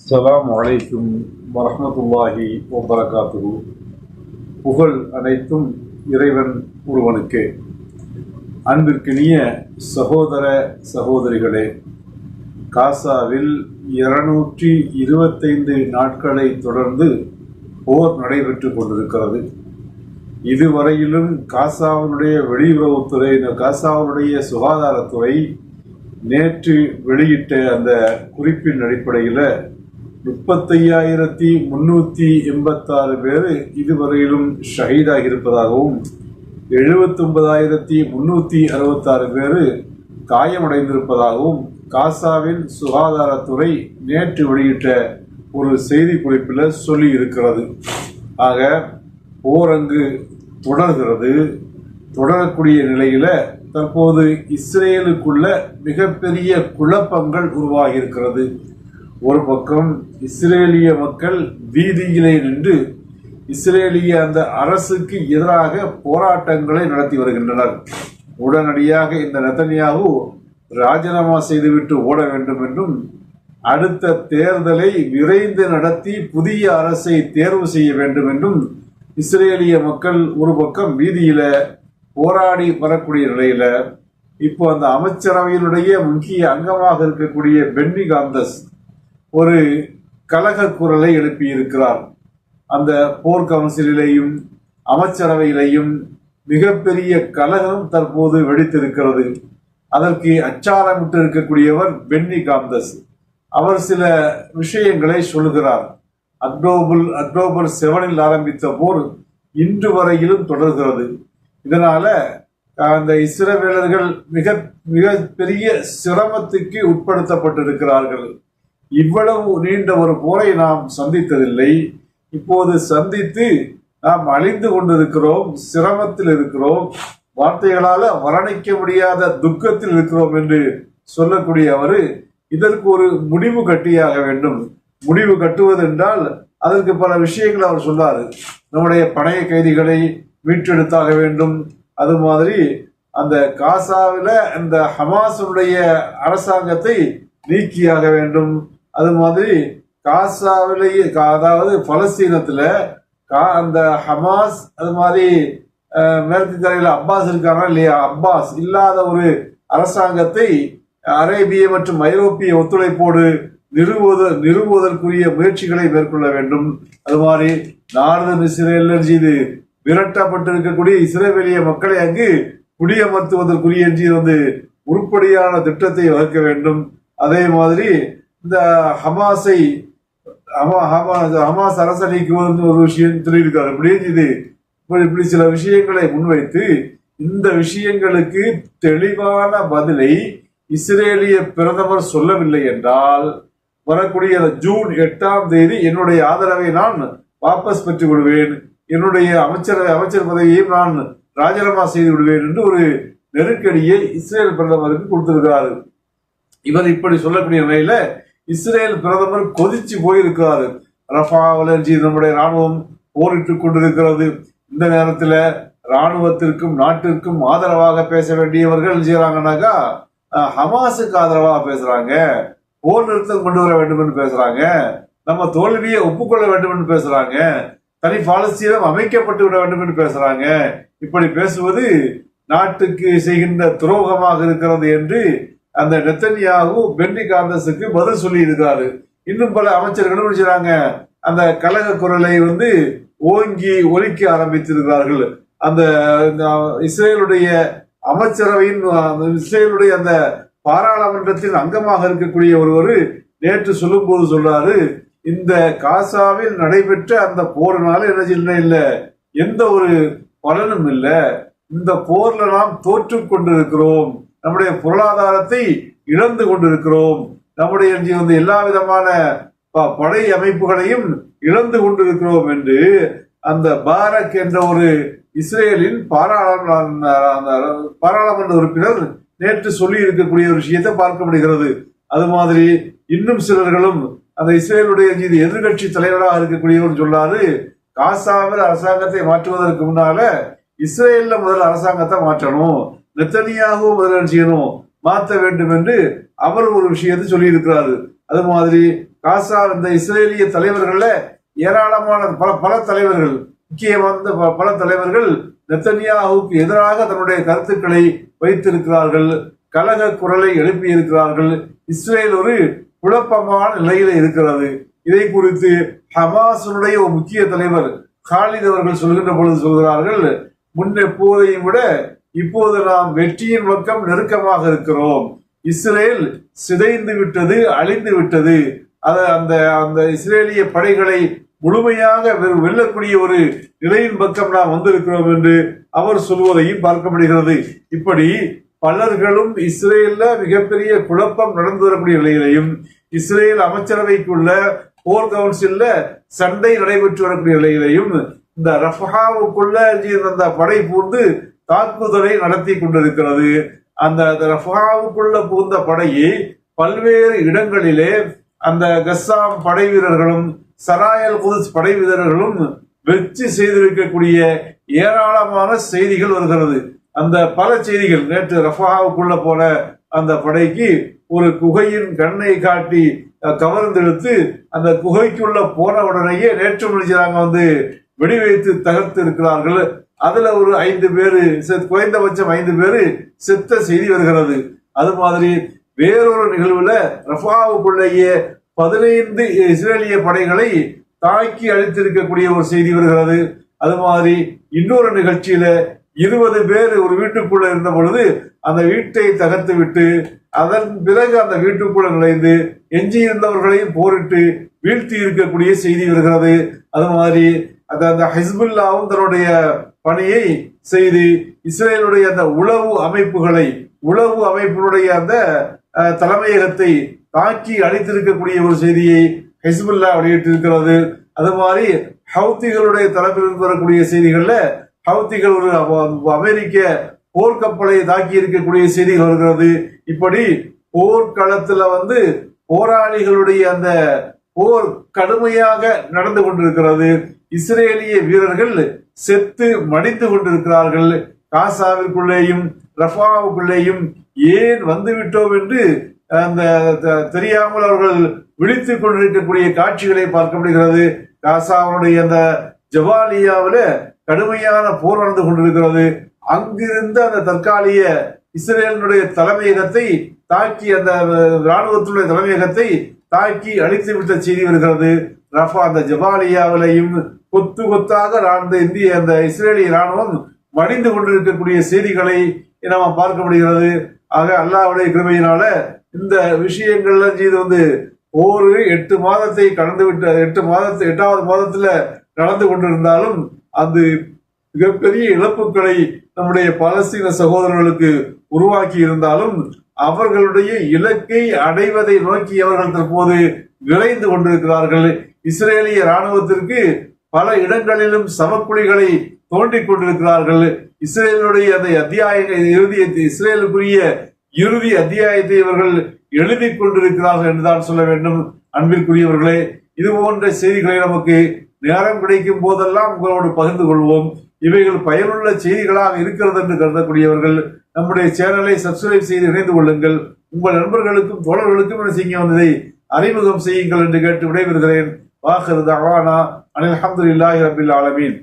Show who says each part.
Speaker 1: அஸ்லாம் வலைக்கும் வரமத்துல்லாஹி வபரகாத்துஹு. புகழ் அனைத்தும் இறைவன் ஒருவனுக்கே. அன்பிற்கினிய சகோதர சகோதரிகளே காசாவில் இருநூற்றி இருபத்தைந்து நாட்களை தொடர்ந்து போர் நடைபெற்று கொண்டிருக்கிறது. இதுவரையிலும் காசாவினுடைய வெளியுறவுத்துறை இந்த காசாவினுடைய சுகாதாரத்துறை நேற்று வெளியிட்ட அந்த குறிப்பின் அடிப்படையில் முப்பத்தையாயிரத்தி முன்னூத்தி எண்பத்தாறு பேர் இதுவரையிலும் ஷஹீதாகி இருப்பதாகவும் எழுபத்தொன்பதாயிரத்தி முன்னூத்தி அறுபத்தாறு பேர் காயமடைந்திருப்பதாகவும் காசாவின் சுகாதாரத்துறை நேற்று வெளியிட்ட ஒரு செய்தி குறிப்பில் சொல்லி இருக்கிறது ஆக போரங்கு தொடர்கிறது. தொடரக்கூடிய நிலையில தற்போது இஸ்ரேலுக்குள்ள மிகப்பெரிய குழப்பங்கள் உருவாகி இருக்கிறது ஒரு பக்கம் இஸ்ரேலிய மக்கள் வீதியிலே நின்று இஸ்ரேலிய அந்த அரசுக்கு எதிராக போராட்டங்களை நடத்தி வருகின்றனர். உடனடியாக இந்த நெத்தனியாகு ராஜினாமா செய்துவிட்டு ஓட வேண்டும் என்றும் அடுத்த தேர்தலை விரைந்து நடத்தி புதிய அரசை தேர்வு செய்ய வேண்டும் என்றும் இஸ்ரேலிய மக்கள் ஒரு பக்கம் வீதியில போராடி வரக்கூடிய நிலையில இப்போ அந்த அமைச்சரவையினுடைய முக்கிய அங்கமாக இருக்கக்கூடிய பென்னி காந்தஸ் ஒரு கலக குரலை எழுப்பியிருக்கிறார். அந்த போர் கவுன்சிலையும் அமைச்சரவையிலையும் மிகப்பெரிய கலகம் தற்போது வெடித்திருக்கிறது. அதற்கு அச்சாரமிட்டு இருக்கக்கூடியவர் பென்னி காந்தஸ். அவர் சில விஷயங்களை சொல்லுகிறார். அக்டோபர் அக்டோபர் செவனில் ஆரம்பித்த போர் இன்று வரையிலும் தொடர்கிறது. இதனால அந்த இஸ்ரவேலர்கள் மிக மிக பெரிய சிரமத்துக்கு உட்படுத்தப்பட்டிருக்கிறார்கள். இவ்வளவு நீண்ட ஒரு போரை நாம் சந்தித்ததில்லை. இப்போது சந்தித்து நாம் அழிந்து கொண்டிருக்கிறோம் சிரமத்தில் இருக்கிறோம் வார்த்தைகளால வர்ணிக்க முடியாத துக்கத்தில் இருக்கிறோம் என்று சொல்லக்கூடிய அவர் இதற்கு ஒரு முடிவு கட்டியாக வேண்டும். முடிவு கட்டுவது என்றால் அதற்கு பல விஷயங்கள் அவர் சொன்னார். நம்முடைய பணைய கைதிகளை மீட்டெடுத்தாக வேண்டும். அது மாதிரி அந்த காசாவில் அந்த ஹமாஸுடைய அரசாங்கத்தை நீக்கியாக வேண்டும். அது மாதிரி காசாவிலேயே அதாவது பலஸ்தீனத்துல கா- அந்த ஹமாஸ் அது மாதிரி மேற்கு கரையில் அப்பாஸ் இருக்காங்க இல்லையா? அப்பாஸ். இல்லாத ஒரு அரசாங்கத்தை அரேபிய மற்றும் ஐரோப்பிய ஒத்துழைப்போடு நிறுவுவது நிறுவுவதற்குரிய முயற்சிகளை மேற்கொள்ள வேண்டும். அது மாதிரி நார்தன் இஸ்ரேல் இது விரட்டப்பட்டிருக்கக்கூடிய இஸ்ரேலிய மக்களை அங்கு குடியமர்த்துவதற்குரிய என்று வந்து உருப்படியான திட்டத்தை வகுக்க வேண்டும். அதே மாதிரி இந்த ஹமாஸை ஹமா- ஹமா- ஹமாஸ் அரசை நீக்குவது ஒரு விஷயம் சொல்லியிருக்காரு. இப்படி இது? இப்படி இப்படி சில விஷயங்களை முன்வைத்து இந்த விஷயங்களுக்கு தெளிவான பதிலை இஸ்ரேலிய பிரதமர் சொல்லவில்லை என்றால் வரக்கூடிய ஜூன் எட்டாம் தேதி என்னுடைய ஆதரவை நான் வாபஸ் பெற்றுக் கொள்வேன் என்னுடைய அமைச்சர் அமைச்சர் பதவியையும் நான் ராஜினாமா செய்து விடுவேன் என்று ஒரு நெருக்கடியை இஸ்ரேல் பிரதமருக்கு கொடுத்திருக்கிறார். இவர் இப்படி சொல்லக்கூடிய நிலையில இஸ்ரேல் பிரதமர் கொதிச்சு போயிருக்கிறாரு ரஃபா வளர்ச்சி நம்முடைய ராணுவம் போரிட்டுக் கொண்டிருக்கிறது. இந்த நேரத்துல ராணுவத்திற்கும் நாட்டிற்கும் ஆதரவாக பேச வேண்டியவர்கள் என்ன செய்யறாங்கன்னாக்கா ஹமாஸுக்கு ஆதரவாக பேசுறாங்க. போர் நிறுத்தம் கொண்டு வர வேண்டும் என்று பேசுறாங்க. நம்ம தோல்வியை ஒப்புக்கொள்ள வேண்டும் என்று பேசுறாங்க. தனி பாலஸ்தீனம் அமைக்கப்பட்டு விட வேண்டும் என்று பேசுறாங்க. இப்படி பேசுவது நாட்டுக்கு செய்கின்ற துரோகமாக இருக்கிறது என்று அந்த நெத்தனியாகவும் பென்னி காந்தஸுக்கு பதில் சொல்லி இருக்கிறாரு இன்னும் பல அமைச்சர்களும் என்ன அந்த கழக குரலை வந்து ஓங்கி ஒலிக்க ஆரம்பித்திருக்கிறார்கள். அந்த இந்த இஸ்ரேலுடைய அமைச்சரவையின் அந்த இஸ்ரேலுடைய அந்த பாராளுமன்றத்தின் அங்கமாக இருக்கக்கூடிய ஒருவர் நேற்று சொல்லும்போது சொல்றாரு இந்த காசாவில் நடைபெற்ற அந்த போரினால என்ன செய்ய இல்ல எந்த ஒரு பலனும் இல்லை. இந்த போர்ல நாம் தோற்று கொண்டிருக்கிறோம். நம்முடைய பொருளாதாரத்தை இழந்து கொண்டிருக்கிறோம். நம்முடைய வந்து எல்லா விதமான படை அமைப்புகளையும் இழந்து கொண்டிருக்கிறோம் என்று அந்த பாரக் என்ற ஒரு இஸ்ரேலின் பாராளுமன்ற அந்த பாராளுமன்ற உறுப்பினர் நேற்று சொல்லி இருக்கக்கூடிய ஒரு விஷயத்தை பார்க்க முடிகிறது. அது மாதிரி இன்னும் சிலர்களும் அந்த இஸ்ரேலுடைய இது எதிர்கட்சி தலைவராக இருக்கக்கூடியவர் சொல்லாது காசாவில் அரசாங்கத்தை மாற்றுவதற்கு முன்னால இஸ்ரேல்ல முதல் அரசாங்கத்தை மாற்றணும். நெத்தனியாகவும் முதலமைச்சரும் மாற்ற வேண்டும் என்று அவர் ஒரு விஷயத்தை சொல்லி இருக்கிறாரு அது மாதிரி காசா இந்த இஸ்ரேலிய தலைவர்கள ஏராளமான பல பல தலைவர்கள் முக்கியமான ப- பல தலைவர்கள் நெத்தனியாவுக்கு எதிராக தன்னுடைய கருத்துக்களை வைத்திருக்கிறார்கள் கலக குரலை எழுப்பியிருக்கிறார்கள். இஸ்ரேல் ஒரு குழப்பமான நிலையில இருக்கிறது. இதை குறித்து ஹமாசனுடைய ஒரு முக்கிய தலைவர் காலித் அவர்கள் சொல்கின்ற பொழுது சொல்கிறார்கள் முன்னெப்போதையும் விட இப்போது நாம் வெற்றியின் பக்கம் நெருக்கமாக இருக்கிறோம். இஸ்ரேல் சிதைந்து விட்டது அழிந்து விட்டது. அது அந்த அந்த இஸ்ரேலிய படைகளை முழுமையாக வெல்லக்கூடிய ஒரு நிலையின் பக்கம் நாம் வந்திருக்கிறோம் என்று அவர் சொல்வதையும் பார்க்கப்படுகிறது. இப்படி பலர்களும் இஸ்ரேல்ல மிகப்பெரிய குழப்பம் நடந்து வரக்கூடிய நிலையிலையும் இஸ்ரேல் அமைச்சரவைக்குள்ள போர் கவுன்சில்ல சண்டை நடைபெற்று வரக்கூடிய நிலையிலையும் இந்த ரஃபாவுக்குள்ள அந்த படை பூந்து தாக்குதலை நடத்தி கொண்டிருக்கிறது. அந்த ரஃபாவுக்குள்ள புகுந்த படையை பல்வேறு இடங்களிலே அந்த கஸ்ஸாம் படை வீரர்களும் சராயல் குதிஸ் படை வீரர்களும் வெற்றி செய்திருக்கக்கூடிய ஏராளமான செய்திகள் வருகிறது. அந்த பல செய்திகள் நேற்று ரஃபாவுக்குள்ள போன அந்த படைக்கு ஒரு குகையின் கண்ணை காட்டி கவர்ந்தெடுத்து அந்த குகைக்குள்ள போன உடனேயே நேற்று முடிச்சாங்க வந்து வெடி வைத்து தகர்த்து இருக்கிறார்கள் அதுல ஒரு ஐந்து பேரு செத்- குறைந்தபட்சம் ஐந்து பேரு செத்த செய்தி வருகிறது. அது மாதிரி வேறொரு நிகழ்வுல ரஃபாவுக்குள்ளேயே பதினைந்து இஸ்ரேலிய படைகளை தாக்கி அழித்திருக்கக்கூடிய ஒரு செய்தி வருகிறது. அது மாதிரி இன்னொரு நிகழ்ச்சியில இருபது பேர் ஒரு வீட்டுக்குள்ள இருந்த பொழுது அந்த வீட்டை தகர்த்து விட்டு அதன் பிறகு அந்த வீட்டுக்குள்ள நுழைந்து எஞ்சி இருந்தவர்களையும் போரிட்டு வீழ்த்தி இருக்கக்கூடிய செய்தி வருகிறது. அது மாதிரி அந்த அந்த ஹிஸ்புல்லாவும் தன்னுடைய பணியை செய்து இஸ்ரேலுடைய அந்த உளவு அமைப்புகளை உளவு அமைப்பினுடைய அந்த தலைமையகத்தை தாக்கி அழித்திருக்கக்கூடிய ஒரு செய்தியை ஹிஸ்புல்லா வெளியிட்டிருக்கிறது. அது மாதிரி ஹவுத்திகளுடைய தரப்பிலிருந்து வரக்கூடிய செய்திகள்ல ஹவுத்திகள் ஒரு அமெரிக்க போர்க்கப்பலை தாக்கி இருக்கக்கூடிய செய்திகள் வருகிறது. இப்படி போர்க்களத்துல வந்து போராளிகளுடைய அந்த போர் கடுமையாக நடந்து கொண்டிருக்கிறது. இஸ்ரேலிய வீரர்கள் செத்து மடித்து கொண்டிருக்கிறார்கள். காசாவிற்குள்ளேயும் ரஃபாவுக்குள்ளேயும் ஏன் வந்துவிட்டோம் என்று அந்த த- தெரியாமல் அவர்கள் விழித்துக் கொண்டிருக்கக்கூடிய காட்சிகளை பார்க்க முடிகிறது. காசாவுடைய அந்த ஜவாலியாவில கடுமையான போர் நடந்து கொண்டிருக்கிறது. அங்கிருந்த அந்த தற்காலிக இஸ்ரேலினுடைய தலைமையகத்தை தாக்கி அந்த ராணுவத்தினுடைய தலைமையகத்தை தாக்கி அழித்து விட்ட செய்தி வருகிறது. ரஃபா அந்த ஜபாலியாவிலையும் கொத்து கொத்தாக அந்த இந்திய அந்த இஸ்ரேலிய ராணுவம் மடிந்து கொண்டிருக்கக்கூடிய செய்திகளை நாம் பார்க்க முடிகிறது. ஆக அல்லாவுடைய கிருமையினால இந்த விஷயங்கள்ல இது வந்து ஒரு எட்டு மாதத்தை கடந்து விட்ட எட்டு மாதத்து எட்டாவது மாதத்துல நடந்து கொண்டிருந்தாலும் அது மிகப்பெரிய இழப்புகளை நம்முடைய பாலஸ்தீன சகோதரர்களுக்கு உருவாக்கி இருந்தாலும் அவர்களுடைய இலக்கை அடைவதை நோக்கி அவர்கள் தற்போது விளைந்து கொண்டிருக்கிறார்கள். இஸ்ரேலிய ராணுவத்திற்கு பல இடங்களிலும் சமக்குழிகளை தோண்டிக் கொண்டிருக்கிறார்கள். இஸ்ரேலுடைய அந்த அத்தியாய இறுதி இஸ்ரேலுக்குரிய இறுதி அத்தியாயத்தை இவர்கள் எழுதிக் கொண்டிருக்கிறார்கள் என்றுதான் சொல்ல வேண்டும். அன்பிற்குரியவர்களே இது போன்ற செய்திகளை நமக்கு நேரம் கிடைக்கும் போதெல்லாம் உங்களோடு பகிர்ந்து கொள்வோம். இவைகள் பயனுள்ள செய்திகளாக இருக்கிறது என்று கருதக்கூடியவர்கள் நம்முடைய சேனலை சப்ஸ்கிரைப் செய்து இணைந்து கொள்ளுங்கள். உங்கள் நண்பர்களுக்கும் தோழர்களுக்கும் என்ன செய்ய வந்ததை அறிமுகம் செய்யுங்கள் என்று கேட்டு விடைபெறுகிறேன். வாஹர் தவானா அனில் அஹமதுல்லாஹி ரபில் ஆலமீன்.